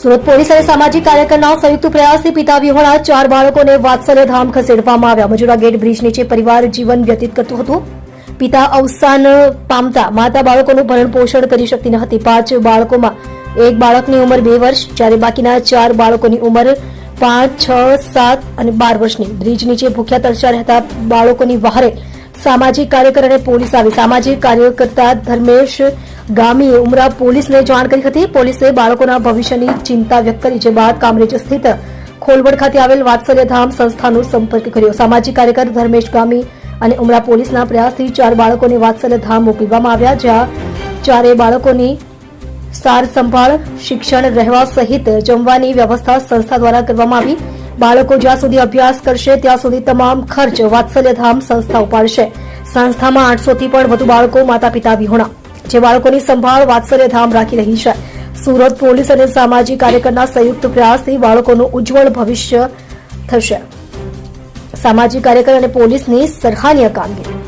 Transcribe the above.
Surat police અને સામાજિક કાર્યકરના સંયુક્ત પ્રયાસથી પિતા વિહોણા ચાર બાળકોને વાત્સલ્ય ધામ ખસેડવામાં આવ્યા. મજુરા ગેટ બ્રિજ નીચે પરિવાર જીવન વ્યતીત કરતું હતું. પિતા અવસાન પામતા માતા બાળકોનું ભરણ પોષણ કરી શકતી ન હતી. પાંચ બાળકોમાં એક બાળકની ઉંમર બે વર્ષ, જ્યારે બાકીના ચાર બાળકોની ઉંમર પાંચ, છ, સાત અને બાર વર્ષની. બ્રિજ નીચે ભૂખ્યા તરસ્યા રહેતા બાળકોની વહારે સામાજિક કાર્યકર અને પોલીસ આવી. સામાજિક કાર્યકર્તા ધર્મેશ ગામીએ ઉમરા પોલીસને જાણ કરી હતી. પોલીસે બાળકોના ભવિષ્યની ચિંતા વ્યક્ત કરી, જે બાદ કામરેજ સ્થિત ખોલવડ ખાતે આવેલ વાત્સલ્યધામ સંસ્થાનો સંપર્ક કર્યો. સામાજિક કાર્યકર ધર્મેશ ગામી અને ઉમરા પોલીસના પ્રયાસથી ચાર બાળકોને વાત્સલ્યધામ મોકલવામાં આવ્યા, જ્યાં ચારે બાળકોની સાર સંભાળ, શિક્ષણ રહેવા સહિત જમવાની વ્યવસ્થા સંસ્થા દ્વારા કરવામાં આવી. બાળકો જ્યાં સુધી અભ્યાસ કરશે, ત્યાં સુધી તમામ ખર્ચ વાત્સલ્યધામ સંસ્થા ઉપાડશે. સંસ્થામાં આઠસોથી પણ વધુ બાળકો માતા પિતા વિહોણા. જે બાળકોની સંભાળ વાત્સલ્યધામ રાખી રહી છે. સુરત પોલીસ અને સામાજિક કાર્યકરના સંયુક્ત પ્રયાસથી બાળકોનું ઉજ્જવળ ભવિષ્ય થશે. સામાજિક કાર્યકર અને પોલીસની સરાહનીય કામગીરી.